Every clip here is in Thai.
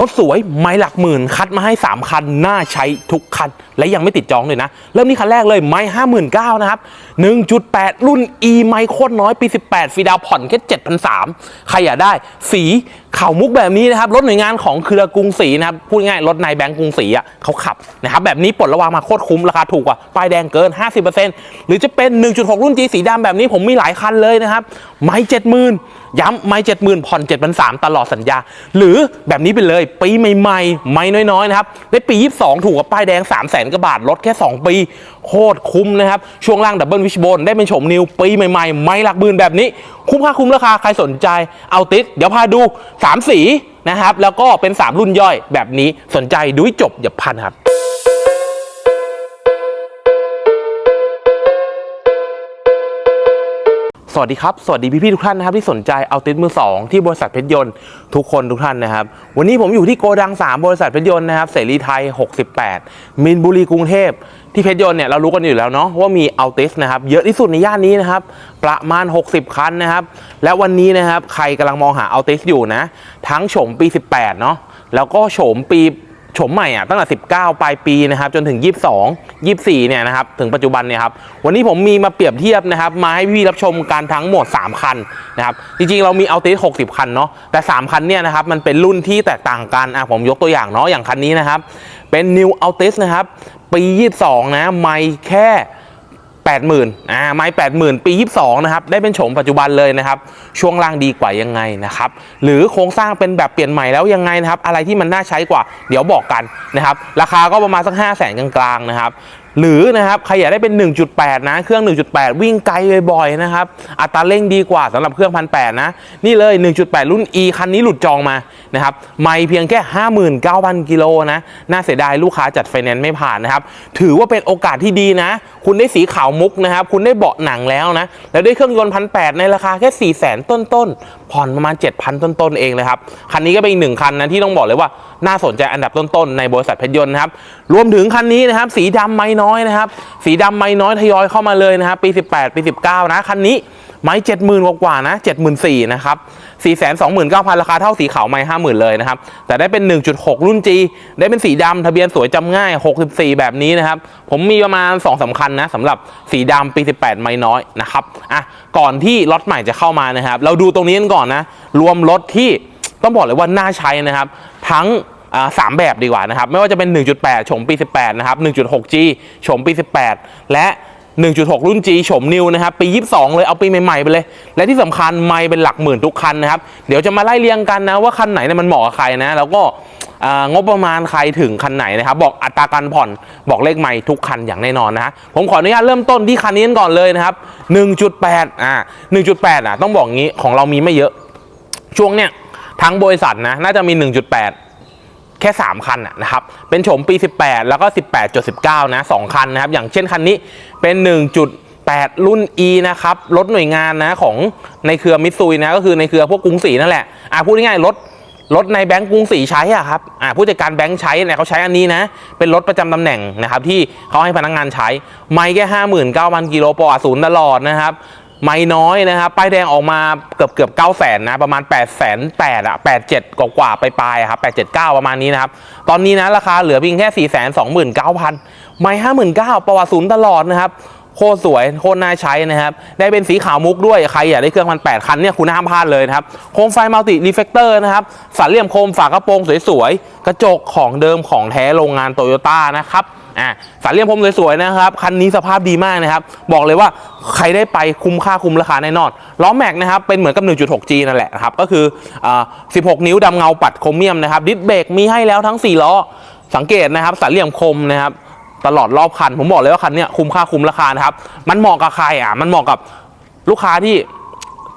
รถสวยไม้หลักหมื่น คัดมาให้ 3 คัน น่าใช้ทุกคัน และยังไม่ติดจองเลยนะ เริ่มที่คันแรกเลยไม่ห้าหมื่นเก้านะครับ 1.8 รุ่น e ไมโคตรน้อยปี 18 ฟีดาวผ่อนแค่7,300ใครอยากได้ สีข่าวมุกแบบนี้นะครับรถหน่วยงานของเครือกรุงศรีนะครับพูดง่ายๆรถนายแบงก์กรุงศรีอะเขาขับนะครับแบบนี้ปลดระวางมาโคตรคุ้มราคาถูกกว่าป้ายแดงเกิน 50%หรือจะเป็น 1.6 รุ่น G สีดำแบบนี้ผมมีหลายคันเลยนะครับไม่70,000ย้ำไม่70,000ผ่อน7,300ตลอดสัญญา หรือแบบนี้ไปเลย ปีใหม่ๆ ไม่น้อยๆนะครับได้ปี 22 ถูกกับป้ายแดง 3 0 0 0 0 0กว่าบาทลดแค่ 2 ปี โคตรคุ้มนะครับ ช่วงล่างดับเบิลวิชโบนได้เป็นโฉมนิวปีใหม่ๆ ไม่หลักหมื่นแบบนี้ คุ้มค่าคุ้มราคาใครสนใจเอาติด เดี๋ยวพาดู3 สีนะครับ แล้วก็เป็น 3 รุ่นย่อยแบบนี้สนใจดูให้จบอย่าพันครับ สวัสดีครับ สวัสดีพี่ๆทุกท่านนะครับที่สนใจเอาติดมือ 2 ที่บริษัทเพชรยนต์ทุกคนทุกท่านนะครับ วันนี้ผมอยู่ที่โกดัง 3 บริษัทเพชรยนต์นะครับเสรีไทย 68 มินบุรีกรุงเทพที่เพชรยนต์เนี่ยเรารู้กันอยู่แล้วเนาะว่ามีเอาติสนะครับเยอะที่สุดในย่านนี้นะครับประมาณ 60 คันนะครับ และวันนี้นะครับใครกำลังมองหาเอาติสอยู่นะ ทั้งโฉมปี 18 เนาะแล้วก็โฉมปี โฉมใหม่อะตั้งแต่ 19 ปลายปีนะครับจนถึง 22 24 เนี่ยนะครับถึงปัจจุบันเนี่ยครับวันนี้ผมมีมาเปรียบเทียบนะครับมาให้พี่รับชมการทั้งหมด 3 คันนะครับจริงๆ เรามีเอาติส60 คันเนาะแต่ 3 คันเนี่ยนะครับมันเป็นรุ่นที่แตกต่างกันอะผมยกตัวอย่างเนาะอย่างคันนี้นะครับเป็น New Altis นะครับปี 22 นะไม่แค่ 80,000อ่าไม้80,000 ปี 22 นะครับ ได้เป็นโฉมปัจจุบันเลยนะครับ ช่วงล่างดีกว่ายังไงนะครับ หรือโครงสร้างเป็นแบบเปลี่ยนใหม่แล้วยังไงนะครับ อะไรที่มันน่าใช้กว่า เดี๋ยวบอกกันนะครับ ราคาก็ประมาณสัก 5 0 0 0 0 0กลางๆนะครับ หรือนะครับใครอยากได้เป็น 1.8 นะ เครื่อง 1.8 วิ่งไกลบ่อยๆนะครับ อัตราเร่งดีกว่าสำหรับเครื่องพันแนะ นี่เลย 1.8 รุ่น E คันนี้หลุดจองมานะครับ ไม่เพียงแค่ 59,000 กิโลนะ น่าเสียดายลูกค้าจัดไฟแนนซ์ไม่ผ่านนะครับ ถือว่าเป็นโอกาสที่ดีนะ คุณได้สีขาวมุกนะครับ คุณได้เบาะหนังแล้วนะ แล้วได้เครื่องยนต์พันแในราคาแค่ 4 0 0 0 0 0 ต้นๆ ผ่อนประมาณ 7,000 ต้นๆ เองเลยครับ คันนี้ก็เป็นอีกหนึ่งคันนะที่ต้องบอกเลยว่าน่าสนใจอันดับต้นๆ ในบริษัทเพชรยนต์นะครับ รวมถึงคันนี้นะครับสีดำไมน้อยนะครับ สีดำไม้น้อยทยอยเข้ามาเลยนะครับ ปี 18 ปี 19 นะ คันนี้ไม้เจ็ดหมื่นกว่าๆนะเจ็ดหมื่นสี่นะครับสี่แสนสองหมื่นเก้าพันราคาเท่าสีขาวไม้ห้าหมื่นเลยนะครับ แต่ได้เป็น 1.6 รุ่น G ได้เป็นสีดำทะเบียนสวยจำง่าย 64 แบบนี้นะครับ ผมมีประมาณ 2สำคัญนะสำหรับสีดำปี 18 ไม้น้อยนะครับอะก่อนที่รถใหม่จะเข้ามานะครับ เราดูตรงนี้กันก่อนนะ รวมรถที่ต้องบอกเลยว่าน่าใช้นะครับ ทั้ง สามแบบดีกว่านะครับ ไม่ว่าจะเป็น 1.8โฉมปี 18 นะครับ 1.6G โฉมปี 18 และ 1.6 รุ่น G โฉมนิวนะครับ ปี 22 เลยเอาปีใหม่ๆไปเลย และที่สำคัญไม่เป็นหลักหมื่นทุกคันนะครับ เดี๋ยวจะมาไล่เรียงกันนะว่าคันไหนเนี่ยมันเหมาะกับใครนะ แล้วก็อ่างบประมาณใครถึงคันไหนนะครับ บอกอัตราการผ่อนบอกเลขใหม่ทุกคันอย่างแน่นอนนะฮะผมขออนุญาตเริ่มต้นที่คันนี้กันก่อนเลยนะครับ 1.8 อ่า 1.8 อะต้องบอกงี้ของเรามีไม่เยอะ ช่วงเนี้ยทั้งบริษัทนะน่าจะมี 1.8 แค่ 3 คันนะครับ เป็นโฉมปี 18 แล้วก็ 18.19 นะ 2 คันนะครับ อย่างเช่นคันนี้เป็น 1.8 รุ่น E นะครับ รถหน่วยงานนะของในเครือมิตซุยนะ ก็คือในเครือพวกกรุงศรีนั่นแหละ อะพูดง่ายๆรถรถในแบงก์กรุงศรีใช้อะครับอ่าผู้จัดการแบงก์ใช้เนี่ยเขาใช้อันนี้นะ เป็นรถประจำตำแหน่งนะครับที่เขาให้พนักงานใช้ ไม่แค่ห้าหมื่นเก้าพันกิโลปอศูนย์ตลอดนะครับ ไม่น้อยนะครับป้ายแดงออกมาเกือบเกือบเก้าแสนนะประมาณ8ปดแสนแปดอะแปดเจ็ดกว่าไปปลายครับแปดเจ็ดเก้าประมาณนี้นะครับ ตอนนี้นะราคาเหลือเพียงแค่สี่แสนสองหมื่นเก้าพันไม่ห้าหมื่นเก้าประวัติศูนย์ตลอดนะครับ คตรสวยโคตรน่าใช้นะครับ ได้เป็นสีขาวมุกด้วย ใครอยากได้เครื่องพันแปดคันเนี่ยคุณห้ามพลาดเลยนะครับ โคมไฟมัลติรีเฟกเตอร์นะครับสันเหลี่ยมโคมฝากระโปรงสวยๆ กระจกของเดิมของแท้โรงงานโตโยต้านะครับอ่าสันเหลี่ยมพรมสวยๆนะครับ คันนี้สภาพดีมากนะครับ บอกเลยว่าใครได้ไปคุ้มค่าคุ้มราคาแน่นอน ล้อแม็กนะครับ เป็นเหมือนกับ 1.6G นั่นแหละครับ ก็คืออ่า16 นิ้วดำเงาปัดโครเมียมนะครับ ดิสเบรกมีให้แล้วทั้ง 4 ล้อ สังเกตนะครับสันเหลี่ยมคมนะครับ ตลอดรอบคัน ผมบอกเลยว่าคันเนี้ยคุ้มค่าคุ้มราคานะครับ มันเหมาะกับใครอะ มันเหมาะกับลูกค้าที่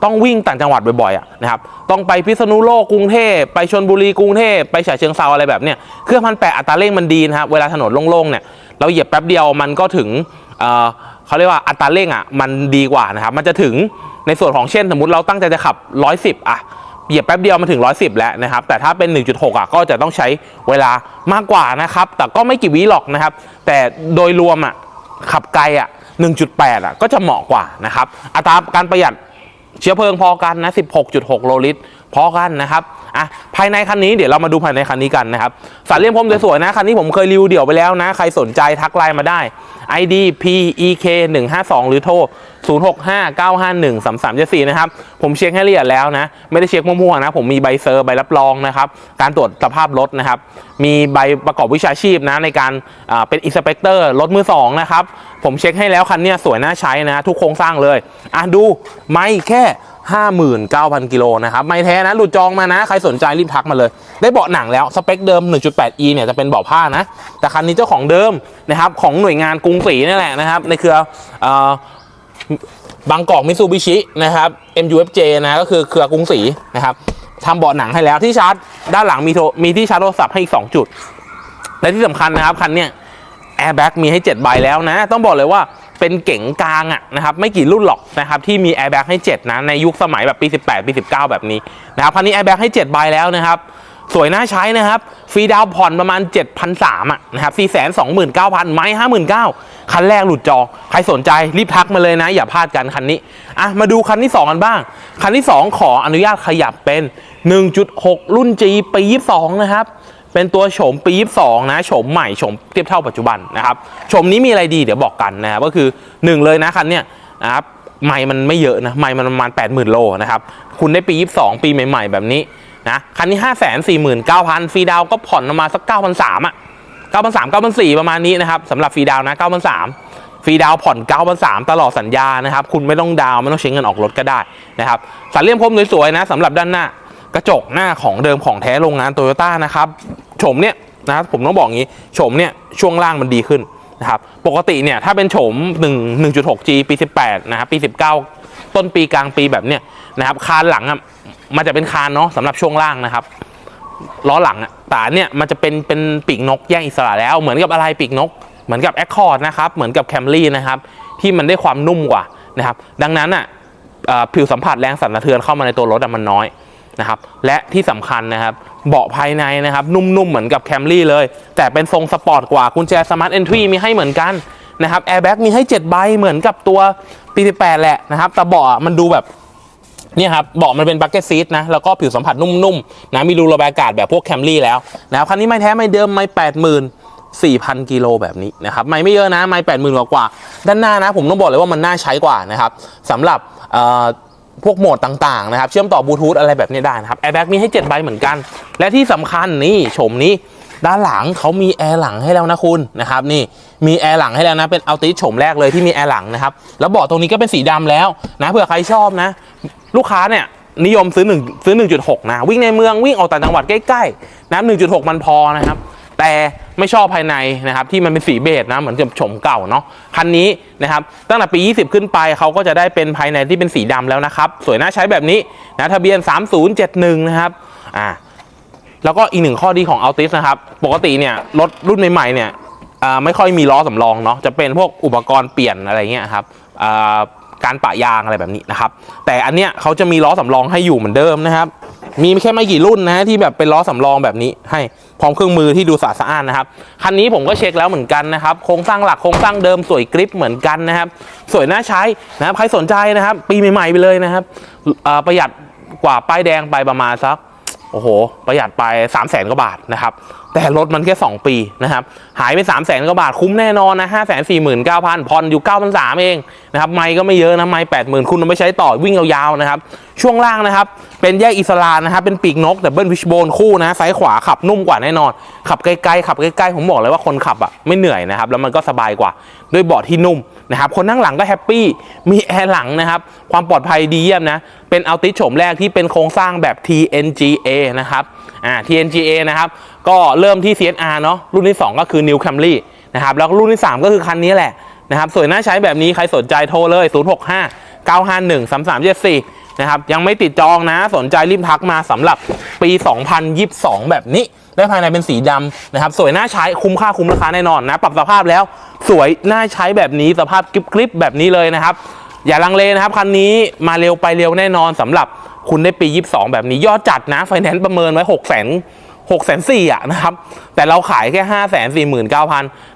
ต้องวิ่งต่างจังหวัดบ่อยๆอะนะครับ ต้องไปพิษณุโลกกรุงเทพไปชนบุรีกรุงเทพไปฉะเชิงเซาอะไรแบบเนี้ย เครื่องพันแปดอัตราเร่งมันดีนะครับ เวลาถนนโล่งๆเนี่ย เราเหยียบแป๊บเดียวมันก็ถึงเเขาเรียกว่าอัตราเร่งอะมันดีกว่านะครับ มันจะถึงในส่วนของเช่น สมมติเราตั้งใจจะขับ 110 อะ เหยียบแป๊บเดียวมาถึง 110 แล้วนะครับ แต่ถ้าเป็น 1.6 อะก็จะต้องใช้เวลามากกว่านะครับ แต่ก็ไม่กี่วิหรอกนะครับ แต่โดยรวมอะขับไกลอะ 1.8 อะก็จะเหมาะกว่านะครับ อัตราการประหยัดเชื้อเพลิงพอกันนะ 16.6 โลลิตร พอกันนะครับอะภายในคันนี้เดี๋ยวเรามาดูภายในคันนี้กันนะครับสันเลี่ยมพรมสวยๆนะคันนี้ผมเคยรีวิวเดี่ยวไปแล้วนะ ใครสนใจทักไลน์มาได้ ID PEK 152หรือโทร 065 951 3374 นะครับ ผมเช็คให้ละเอียดแล้วนะ ไม่ได้เช็คมั่วๆนะ ผมมีใบเซอร์ใบรับรองนะครับ การตรวจสภาพรถนะครับ มีใบประกอบวิชาชีพนะ ในการเป็นอินสเปกเตอร์รถมือสองนะครับ ผมเช็คให้แล้วคันนี้สวยน่าใช้นะ ทุกโครงสร้างเลย อะดูไม่แค่ 59,000 กิโลนะครับไม่แท้นะหลุดจองมานะ ใครสนใจรีบทักมาเลย ได้เบาะหนังแล้ว สเปคเดิม 1.8e เนี่ยจะเป็นเบาะผ้านะ แต่คันนี้เจ้าของเดิมนะครับของหน่วยงานกรุงศรีนี่แหละนะครับ ในเครือเอ่อบางกอกมิซูบิชินะครับ MUFJ นะก็คือเครือกรุงศรีนะครับทำเบาะหนังให้แล้วที่ชาร์จ ด้านหลังมีโทมีที่ชาร์จโทรศัพท์ให้อีก 2 จุด และที่สำคัญนะครับคันเนี้ยแอร์แบ็กมีให้ 7 ใบแล้วนะ ต้องบอกเลยว่า เป็นเก๋งกลางอะนะครับไม่กี่รุ่นหรอกนะครับที่มีแอร์แบ็กให้ 7 นะ ในยุคสมัยแบบปี 18 ปี 19 แบบนี้นะครับคันนี้แอร์แบ็กให้ 7 ใบแล้วนะครับสวยน่าใช้นะครับ ฟรีดาวผ่อนประมาณ 7,300อะนะครับ429,000 ไม้ 59,000 คันแรกหลุดจอง ใครสนใจรีบทักมาเลยนะ อย่าพลาดกันคันนี้ อะ มาดูคันที่ 2 กันบ้าง คันที่ 2 ขออนุญาตขยับเป็น 1.6 รุ่น G ปี 22 นะครับ เป็นตัวโฉมปี 22 นะโฉมใหม่โฉมเทียบเท่าปัจจุบันนะครับโฉมนี้มีอะไรดีเดี๋ยวบอกกันนะครับก็คือ 1 เลยนะคันเนี้ยนะครับไม่มันไม่เยอะนะไม่มันประมาณ 80,000 โลนะครับคุณได้ปี 22 ปีใหม่ๆ แบบนี้นะคันนี้ 5 4 9 0 0 0ฟรีดาวก็ผ่อนประมาณสัก 9,300อะ9,300 9,400 ประมาณนี้นะครับสำหรับฟรีดาวนะ9,300ฟรีดาวผ่อน 9,300 ตลอดสัญญานะครับคุณไม่ต้องดาวไม่ต้องใช้เงินออกรถก็ได้นะครับสันเลี่ยมพรมสวยๆนะสำหรับด้านหน้ากระจกหน้าของเดิมของแท้โรงงานโตโยต้านะครับ ฉมเนี่ยนะผมต้องบอกงี้โฉมเนี่ยช่วงล่างมันดีขึ้นนะครับปกติเนี่ยถ้าเป็นโฉม1 1.6G ปี 18 นะครับปี 19 ต้นปีกลางปีแบบเนี้ยนะครับคานหลังอะมันจะเป็นคานเนาะสำหรับช่วงล่างนะครับล้อหลังอะแต่เนี่ยมันจะเป็นเป็นปีกนกแยกอิสระแล้ว เหมือนกับอะไรปีกนก เหมือนกับ Accord นะครับเหมือนกับ Camry นะครับที่มันได้ความนุ่มกว่านะครับดังนั้นอะผิวสัมผัสแรงสั่นสะเทือนเข้ามาในตัวรถมันน้อยนะครับและที่สำคัญนะครับ เบาะภายในนะครับนุ่มๆเหมือนกับ Camry เลย แต่เป็นทรงสปอร์ตกว่ากุญแจ Smart Entry มีให้เหมือนกันนะครับ Airbag มีให้ 7 ใบเหมือนกับตัวปี18แหละนะครับแต่เบาะมันดูแบบเนี่ยครับเบาะมันเป็นบักเก็ตซีทนะ แล้วก็ผิวสัมผัสนุ่มๆนะมีรูระบายอากาศแบบพวกแคมรี่แล้วนะครับคันนี้ไม่แท้ไม่เดิมไม่แปดหมื่นสี่พันกิโลแบบนี้นะครับไม่ไม่เยอะนะไม่แปดหมื่นกว่า ด้านหน้านะผมต้องบอกเลยว่ามันน่าใช้กว่านะครับสำหรับ พวกโหมดต่างๆนะครับ เชื่อมต่อบลูทูธอะไรแบบนี้ได้นะครับแอร์แบ็กมีให้ 7 ใบเหมือนกัน และที่สำคัญนี่โฉมนี้ด้านหลังเขามีแอร์หลังให้แล้วนะคุณนะครับนี่มีแอร์หลังให้แล้วนะเป็นอัลติโฉมแรกเลยที่มีแอร์หลังนะครับแล้วเบาะตรงนี้ก็เป็นสีดำแล้วนะเผื่อใครชอบนะ ลูกค้าเนี่ยนิยมซื้อ1ซื้อ 1.6 นะ วิ่งในเมืองวิ่งออกต่างจังหวัดใกล้ๆนะ1.6 มันพอนะครับ แต่ ไม่ชอบภายในนะครับที่มันเป็นสีเบจนะเหมือนกับโฉมเก่าเนาะคันนี้นะครับตั้งแต่ปี 20 ขึ้นไปเขาก็จะได้เป็นภายในที่เป็นสีดำแล้วนะครับ สวยน่าใช้แบบนี้นะทะเบียน 3071 นะครับอ่าแล้วก็อีกหนึ่งข้อดีของ Altis นะครับ ปกติเนี่ยรถรุ่นใหม่ๆเนี่ยอ่าไม่ค่อยมีล้อสำรองเนาะจะเป็นพวกอุปกรณ์เปลี่ยนอะไรเงี้ยครับอ่าการปะยางอะไรแบบนี้นะครับ แต่อันเนี้ยเขาจะมีล้อสำรองให้อยู่เหมือนเดิมนะครับ มีแค่ไม่กี่รุ่นนะที่แบบเป็นล้อสำรองแบบนี้ให้ ร้อมเครื่องมือที่ดูสะอาดสะอ้านนะครับ คันนี้ผมก็เช็คแล้วเหมือนกันนะครับ โครงสร้างหลักโครงสร้างเดิมสวยกริปเหมือนกันนะครับ สวยน่าใช้นะครับ ใครสนใจนะครับ ปีใหม่ๆไปเลยนะครับประหยัดกว่าป้ายแดงไปประมาณสัก โอ้โห ประหยัดไป3 0 0แสนกว่าบาทนะครับ แต่รถมันแค่ 2 ปีนะครับ หายไป3 0 0แสนกว่าบาทคุ้มแน่นอนนะ5 4 9 0 0 0ผ่อนอยู่9 3 0 0เองนะครับ ไม่ก็ไม่เยอะนะ ไม่80,000คุณเอาไปใช้ต่อวิ่งยาวๆนะครับ ช่วงล่างนะครับ เป็นแยกอิสระนะครับ เป็นปีกนกแต่เบิ้ลวิชโบนคู่นะ ซ้ายขวาขับนุ่มกว่าแน่นอน ขับไกล้ๆขับใกล้ๆผมบอกเลยว่าคนขับอะไม่เหนื่อยนะครับ แล้วมันก็สบายกว่าด้วยเบาะที่นุ่ม นะครับคนนั่งหลังก็แฮปปี้มีแอร์หลังนะครับความปลอดภัยดีเยี่ยมนะเป็นอัลติโฉมแรกที่เป็นโครงสร้างแบบ TNGA นะครับอ่า TNGA นะครับก็เริ่มที่ CNR เนาะรุ่นที่ 2 ก็คือ New Camry นะครับแล้วรุ่นที่ 3 ก็คือคันนี้แหละนะครับสวยน่าใช้แบบนี้ใครสนใจโทรเลย 065 951 3374 นะครับยังไม่ติดจองนะ สนใจรีบทักมาสำหรับปี 2022 แบบนี้ ได้ภายในเป็นสีดำนะครับ สวยน่าใช้คุ้มค่าคุ้มราคาแน่นอนนะ ปรับสภาพแล้วสวยน่าใช้แบบนี้สภาพกริบๆแบบนี้เลยนะครับ อย่าลังเลนะครับคันนี้มาเร็วไปเร็วแน่นอนสำหรับคุณได้ปี 22 แบบนี้ยอดจัดนะไฟแนนซ์ประเมินไว้6 0 0 0 0 6 4 0 0 0อะนะครับ แต่เราขายแค่5 4 9 0 0 0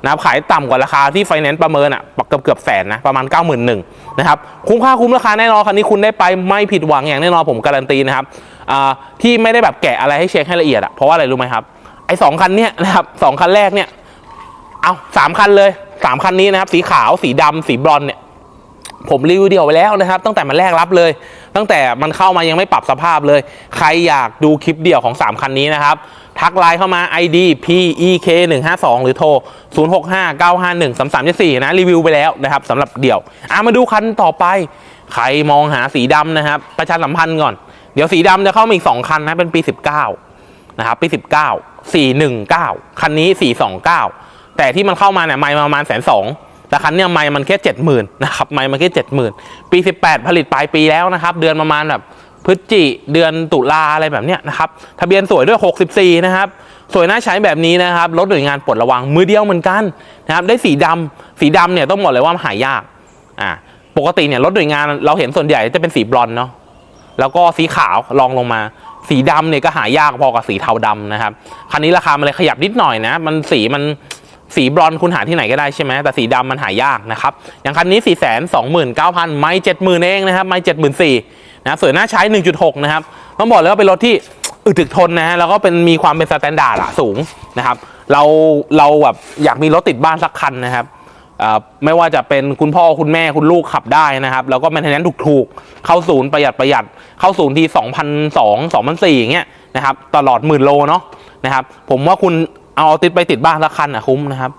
นะครับขายต่ำกว่าราคาที่ไฟแนนซ์ประเมินอะเกือบเกือบแสนนะประมาณ 91,000นะครับคุ้มค่าคุ้มราคาแน่นอนคันนี้คุณได้ไปไม่ผิดหวังอย่างแน่นอนผมการันตีนะครับอ่าที่ไม่ได้แบบแกะอะไรให้เช็คให้ละเอียดอะเพราะว่าอะไรรู้ไหมครับไอ้สองคันเนี้ยนะครับสองคันแรกเนี่ยเอาสามคันเลยสามคันนี้นะครับสีขาวสีดำสีบรอนเนี่ยผมรีวิวเดียวไว้แล้วนะครับ ตั้งแต่มันแรกรับเลย ตั้งแต่มันเข้ามายังไม่ปรับสภาพเลย ใครอยากดูคลิปเดี่ยวของ 3 คันนี้นะครับ ทักไลน์เข้ามา ID PEK 1 5 2หรือโทร 0 6 5 9 5 1 3 3 4นะ รีวิวไปแล้วนะครับสำหรับเดี่ยวอะมาดูคันต่อไป ใครมองหาสีดำนะครับ ประชาสัมพันธ์ก่อน เดี๋ยวสีดำจะเข้ามาอีก 2 คันนะ เป็นปี 19 นะครับ ปี 19 419 คันนี้ 429 แต่ที่มันเข้ามาเนี่ยไม่ประมาณแสนสอง แต่คันเนี่ยไม่มันแค่เจ็ดหมื่นนะครับไม่มันแค่เจ็ดหมื่นปี18ผลิตปลายปีแล้วนะครับ เดือนประมาณแบบพฤศจิเดือนตุลาอะไรแบบเนี้ยนะครับทะเบียนสวยด้วย 64 นะครับ สวยน่าใช้แบบนี้นะครับรถหน่วยงานปลดระวังมือเดียวเหมือนกันนะครับได้สีดำสีดำเนี่ยต้องบอกเลยว่ามันหายากอ่าปกติเนี่ยรถหน่วยงานเราเห็นส่วนใหญ่จะเป็นสีบรอนเนาะแล้วก็สีขาวลองลงมา สีดำเนี่ยก็หายากพอกับสีเทาดำนะครับคันนี้ราคามันเลยขยับนิดหน่อยนะ มันสีมัน สีบรอนคุณหาที่ไหนก็ได้ใช่ไหมแต่สีดำมันหายากนะครับ อย่างคันนี้4 2 9 0 0 0ไม่70,000เองนะครับ ไม่74,000นสี่นะสวยน่าใช้ 1.6 นะครับ ต้องบอกเลยว่าเป็นรถที่อึดถึกทนนะฮะแล้วก็เป็นมีความเป็นสแตนดาร์ดสูงนะครับ เราเราแบบอยากมีรถติดบ้านสักคันนะครับไม่ว่าจะเป็นคุณพ่อคุณแม่คุณลูกขับได้นะครับ แล้วก็แมนเทนแนนถูกๆเข้าศูนย์ประหยัดประหยัดเข้าศูนย์ที่2 0 0 2,400อย่างเงี้ยนะครับตลอดหมื่นโลเนาะนะครับผมว่าคุณ เอาติดไปติดบ้านละคันอะคุ้มนะครับ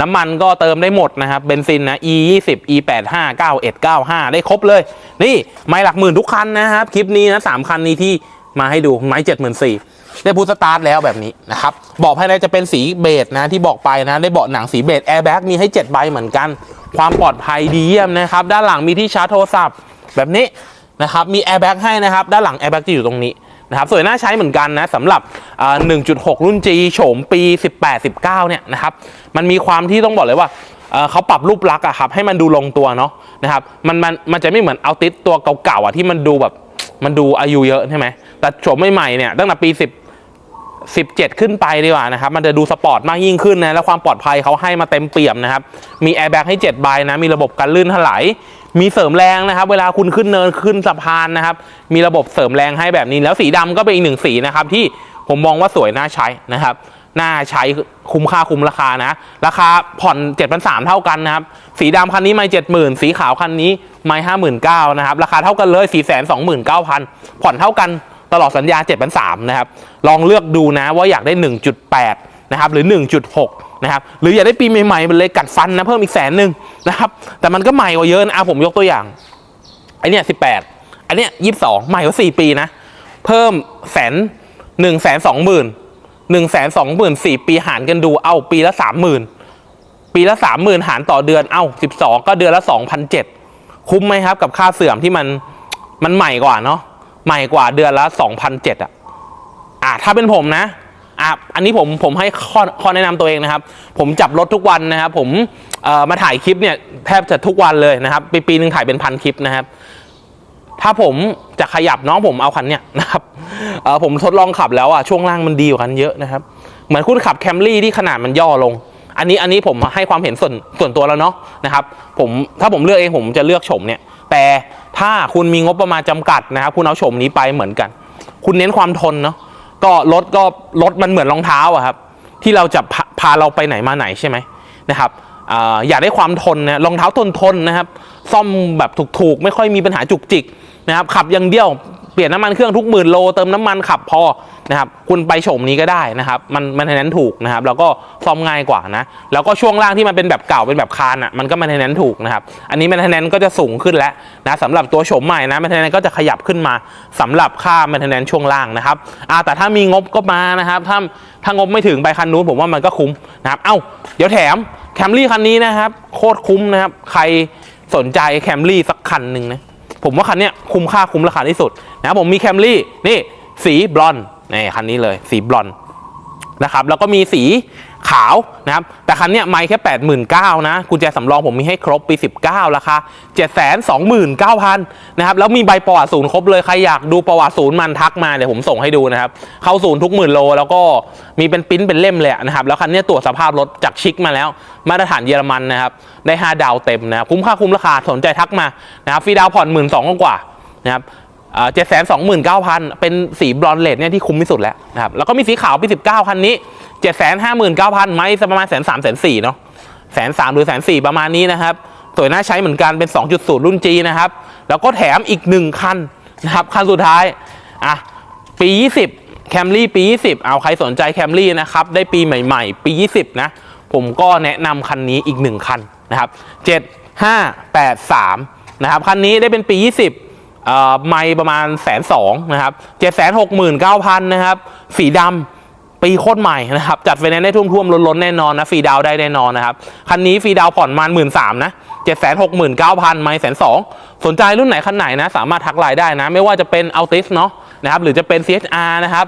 น้ำมันก็เติมได้หมดนะครับเบนซินนะ e 2 0 e 8 5 9 1 9 5ได้ครบเลย นี่ไม่หลักหมื่นทุกคันนะครับ คลิปนี้นะสามคันนี้ที่มาให้ดูไม้เจ็ดหมื่นสี่ได้บูสตาร์ทแล้วแบบนี้นะครับเบาะภายในจะเป็นสีเบจนะที่บอกไปนะ ได้เบาะหนังสีเบจแอร์แบ็กมีให้7ใบเหมือนกัน ความปลอดภัยดีเยี่ยมนะครับ ด้านหลังมีที่ชาร์จโทรศัพท์แบบนี้นะครับ มีแอร์แบ็กให้นะครับ ด้านหลังแอร์แบ็กจะอยู่ตรงนี้ นะครับสวยน่าใช้เหมือนกันนะสำหรับ 1.6 รุ่น G โฉมปี 18-19 เนี่ยนะครับมันมีความที่ต้องบอกเลยว่าเขาปรับรูปลักษณ์อะครับให้มันดูลงตัวเนาะนะครับมันมันมันจะไม่เหมือนเอาติดตัวเก่าๆอะที่มันดูแบบมันดูอายุเยอะใช่ไหมแต่โฉมใหม่ๆเนี่ยตั้งแต่ปี 10 17 ขึ้นไปดีกว่านะครับ มันจะดูสปอร์ตมากยิ่งขึ้นนะ และความปลอดภัยเขาให้มาเต็มเปี่ยมนะครับ มีแอร์แบ็กให้7ใบนะ มีระบบกันลื่นถลาย มีเสริมแรงนะครับ เวลาคุณขึ้นเนินขึ้นสะพานนะครับ มีระบบเสริมแรงให้แบบนี้ แล้วสีดำก็เป็นอีกหนึ่งสีนะครับที่ผมมองว่าสวยน่าใช้นะครับ น่าใช้คุ้มค่าคุ้มราคานะ ราคาผ่อน7 3 0 0เท่ากันนะครับ สีดำคันนี้ไม่70,000 สีขาวคันนี้ไม่59,000นะครับ ราคาเท่ากันเลย429,000 ผ่อนเท่ากันตลอดสัญญา7 3 0 0นะครับ ลองเลือกดูนะว่าอยากได้ 1.8 นะครับ หรือ 1.6 นะครับ หรืออยากได้ปีใหม่ๆมันเลยกัดฟันนะเพิ่มอีกแสนหนึ่งนะครับ แต่มันก็ใหม่กว่าเยอะนะอะผมยกตัวอย่างไอเนี้ย18 อันเนี้ย22 ใหม่กว่า4ปีนะ เพิ่มแสนหนึ่งแสนสองหมื่นหนึ่งแสนสองหมื่นสี่ปีหารกันดู เอาปีละสามหมื่นปีละสามหมื่นหารต่อเดือน เอ้าสิบสองก็เดือนละสองพันเจ็ดคุ้มไหมครับกับค่าเสื่อมที่มันมันใหม่กว่าเนาะใหม่กว่าเดือนละสองพันเจ็ดอะ อะถ้าเป็นผมนะอะอันนี้ผมผมให้ข้อข้อแนะนำตัวเองนะครับ ผมจับรถทุกวันนะครับ ผมเอ่อมาถ่ายคลิปเนี่ยแทบจะทุกวันเลยนะครับ ปีปีหนึ่งถ่ายเป็นพันคลิปนะครับ ถ้าผมจะขยับน้องผมเอาคันเนี้ยนะครับเออผมทดลองขับแล้วอะช่วงล่างมันดีกว่าคันเยอะนะครับ เหมือนคุณขับแคมรี่ที่ขนาดมันย่อลง อันนี้อันนี้ผมให้ความเห็นส่วนส่วนตัวแล้วเนาะนะครับ ผมถ้าผมเลือกเองผมจะเลือกโฉมเนี่ย แต่ถ้าคุณมีงบประมาณจำกัดนะครับ คุณเอาโฉมนี้ไปเหมือนกัน คุณเน้นความทนเนาะ ก็รถก็รถมันเหมือนรองเท้าอะครับที่เราจะพาพาเราไปไหนมาไหนใช่ไหมนะครับออยากได้ความทนนะรองเท้าทนทนนะครับ ซ่อมแบบถูกๆ ไม่ค่อยมีปัญหาจุกจิกนะครับขับอย่างเดียว เปลี่ยนน้ำมันเครื่องทุกหมื่นโลเติมน้ำมันขับพอนะครับคุณไปโฉมนี้ก็ได้นะครับ มันมันนั้นถูกนะครับแล้วก็ซ่อมง่ายกว่านะแล้วก็ช่วงล่างที่มันเป็นแบบเก่าเป็นแบบคานอะมันก็มันนั้นถูกนะครับอันนี้มันนั้นก็จะสูงขึ้นแล้วนะสำหรับตัวโฉมใหม่นะมันนั้นก็จะขยับขึ้นมาสำหรับค่ามันนั้นช่วงล่างนะครับอ่าแต่ถ้ามีงบก็มานะครับถ้าถ้างบไม่ถึงไปคันนู้นผมว่ามันก็คุ้มนะครับเอ้าเดี๋ยวแถมแคมรี่คันนี้นะครับโคตรคุ้มนะครับใครสนใจแคมรี่สักคันหนึ่งนะ ผมว่าคันนี้คุ้มค่าคุ้มราคาที่สุดนะผมมีแคมรี่นี่สีบลอนด์นี่คันนี้เลยสีบลอนด์ นะครับแล้วก็มีสีขาวนะครับแต่คันเนี้ยไม่แค่ 89,000นะกุญแจสำรองผมมีให้ครบปี 19 ราคา 729,000นะครับแล้วมีใบประวัติศูนย์ครบเลย ใครอยากดูประวัติศูนย์มันทักมาเดี๋ยวผมส่งให้ดูนะครับ เข้าศูนย์ทุกหมื่นโล แล้วก็มีเป็นปิ้นเป็นเล่มเลยนะครับแล้วคันเนี้ยตรวจสภาพรถจากชิคมาแล้ว มาตรฐานเยอรมันนะครับได้ 5 ดาวเต็มนะครับคุ้มค่าคุ้มราคาสนใจทักมานะครับฟรีดาวผ่อนหมื่นสองกว่านะครับ เจ็ดแสนสองหมื่นเก้าพันเป็นสีบรอนเลดเนี่ยที่คุ้มที่สุดแล้วนะครับแล้วก็มีสีขาวปีสิบเก้าคันนี้เจ็ดแสนห้าหมื่นเก้าพันไหมประมาณแสนสามแสนสี่เนาะแสนสามหรือแสนสี่ประมาณนี้นะครับสวยน่าใช้เหมือนกันเป็น 2.0 รุ่น G นะครับ แล้วก็แถมอีก 1 คันนะครับ คันสุดท้าย อะ ปี 20 แคมรี่ปี 20 เอาใครสนใจแคมรี่นะครับ ได้ปีใหม่ ๆ ปี 20 นะ ผมก็แนะนำคันนี้อีก 1 คันนะครับ 7583 นะครับ คันนี้ได้เป็นปี 20 ไม่ประมาณแสนสองนะครับเจ็ดแสนหกหมื่นเก้าพันนะครับ สีดำปีโคตรใหม่นะครับ จัดไฟแนนซ์ได้ท่วมๆล้นๆแน่นอนนะฟรีดาวได้แน่นอนนะครับ คันนี้ฟรีดาวผ่อนมาหมื่นสามนะเจ็ดแสนหกหมื่นเก้าพันไม่แสนสองสนใจรุ่นไหนคันไหนนะ สามารถทักไลน์ได้นะ ไม่ว่าจะเป็น Altis เนาะนะครับหรือจะเป็น CHR นะครับ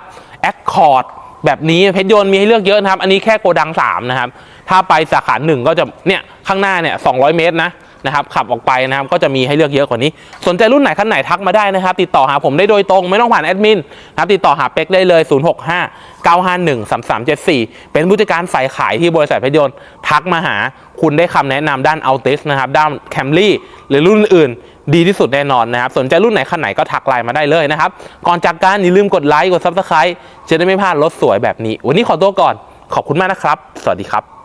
Accord แบบนี้เพชรยนต์มีให้เลือกเยอะนะครับ อันนี้แค่โกดัง3นะครับ ถ้าไปสาขาหนึ่งก็จะเนี่ยข้างหน้าเนี่ย200 เมตรนะ นะครับขับออกไปนะครับก็จะมีให้เลือกเยอะกว่านี้ สนใจรุ่นไหนคันไหนทักมาได้นะครับ ติดต่อหาผมได้โดยตรงไม่ต้องผ่านแอดมินนะครับติดต่อหาเป็กได้เลย 065 951 3374 เป็นผู้จัดการฝ่ายขายที่บริษัทพยนต์ทักมาหาคุณได้คำแนะนำด้านอัลติสนะครับด้านแคมรี่หรือรุ่นอื่นดีที่สุดแน่นอนนะครับ สนใจรุ่นไหนคันไหนก็ทักไลน์มาได้เลยนะครับ ก่อนจากการอย่าลืมกดไลค์กด Subscribe จะได้ไม่พลาดรถสวยแบบนี้ วันนี้ขอตัวก่อนขอบคุณมากนะครับ สวัสดีครับ